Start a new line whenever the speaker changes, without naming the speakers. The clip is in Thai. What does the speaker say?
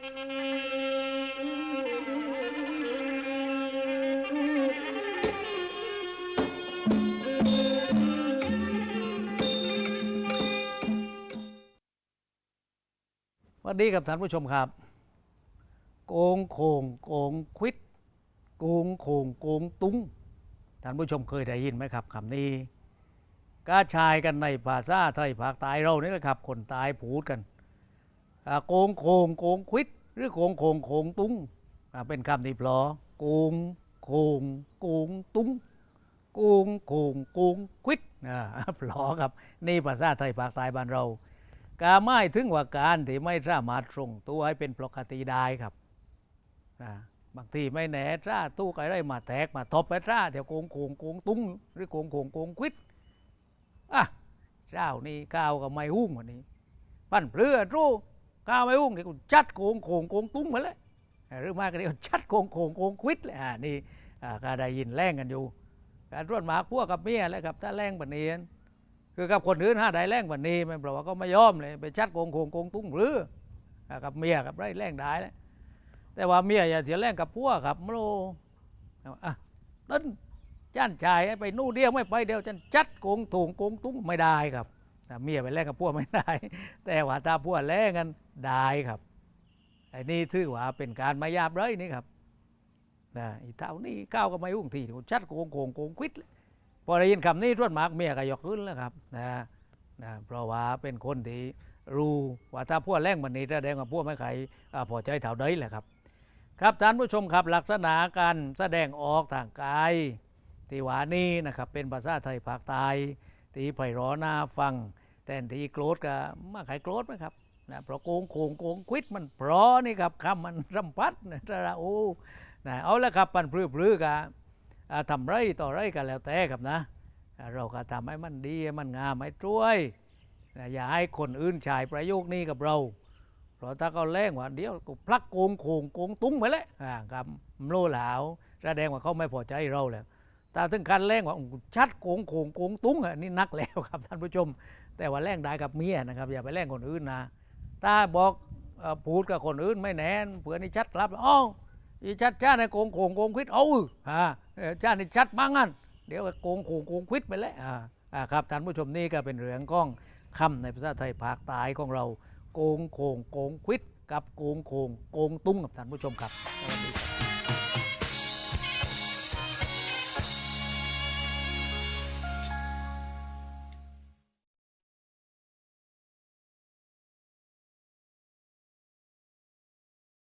สวัสดีครับท่านผู้ชมครับ โกงโขงโกงควิดโกงโขงโกงตุ้งท่านผู้ชมเคยได้ยินไหมครับคำนี้กาชายกันในภาษาไทยภาคใต้เรานี่แหละครับ คนตายพูดกัน โกงโขงโกงควิด หรือโกงโขงโขงตุ้งเป็นคำที่พลอโกงโขงโกงตุ้งโกงโขงโกงควิดพลอครับนี่ภาษาไทยภาคใต้บ้านเรากาไม่ถึงว่าการที่ไม่สามารถส่งตัวให้เป็นปกติได้ครับบางทีไม่แหน่จ้าตู้ไก่ได้มาแตกมาทบไปจ้าเดี๋ยวโกงโขงโกงตุ้งหรือโกงโขงโกงควิดอะเจ้านี่ก้าวกับไม่หุ้งวันนี้ปั้นเปลือรู้ ก้าวไม่หุ้งเดี๋ยวกูจัดโกงโขงโกงตุ้งมาเลยหรือมากก็เดี๋ยวจัดโกงโขงโกงควิดเลยอ่านี่อ่าก็ได้ยินแรงกันอยู่ การร่วดหมาพวกกับเมียแล้วครับถ้าแรงปานนี้คือกับคนอื่นห้าได้แรงกว่านี้มันเพราะว่าก็ไม่ยอมเลยไปชัดโกงโกงโกงตุ้งหรือกับเมียกับไรแรงได้แล้วแต่ว่าเมียอย่าเสียแรงกับพวกครับมโลอะต้นจ้านชายให้ไปนู่นเดียวไม่ไปเดียวจันจัดโกงถุงโกงตุ้งไม่ได้ครับ แต่เมียไปแลกกับพวกไม่ได้ แต่ว่าถ้าพวกแลกกันได้ครับไอ้นี่ถือว่าเป็นการมายาบเลยนี่ครับนะอีเท่านี้ก้าวก็ไม่อุ้งทีชัดโกงโกงโกงควิดพอได้ยินคำนี้ทวดมากเมียก็ยกขึ้นแล้วครับนะนะเพราะว่าเป็นคนที่รู้ว่าถ้าพวกแรงมันนี้แสดงว่าพวกไม่ใครพอใจเท่าใดแหละครับ ครับท่านผู้ชมครับลักษณะการแสดงออกทางกายที่ว่านี้นะครับเป็นภาษาไทยภาคใต้ที่ไพเราะน่าฟัง แต่ที่โกรธก็มาใครโกรธไหมครับนะเพราะโกงโขงโกงควิดมันเพราะนี่ครับคำมันรำพัดนะระโอ้นะเอาละครับปันพลื้อๆกันอ่าทำไรต่อไรกันแล้วแต่ครับนะ เราก็ทำให้มันดีมันงามให้ช่วยนะอย่าให้คนอื่นใช้ประโยคนี้กับเรา เพราะถ้าเขาแรงว่าเดี๋ยวก็พลักโกงโขงโกงตุ้งไปแล้วครับโลหลาวแสดงว่าเขาไม่พอใจเราแล้ว ถ้าถึงการแรงว่าชัดโกงโขงโกงตุ้งอะนี่นักแล้วครับท่านผู้ชม แต่ว่าแรงได้กับเมียนะครับ อย่าไปแรงคนอื่นนะถ้าบอกพูดกับคนอื่นไม่แน่นเผื่อนี่ชัดรับอ้าวอีชัดชาในโกงโขงโกงควิดเอาอ่าเจ้านี่ชัดมากงั้นเดี๋ยวโกงโขงโกงควิดไปแล้วอ่าครับท่านผู้ชมนี่ก็เป็นเรื่องของคำในภาษาไทยภาคใต้ของเรา โกงโขงโกงควิดกับโกงโขงโกงตุ้งกับท่านผู้ชมครับสวัสดีครับ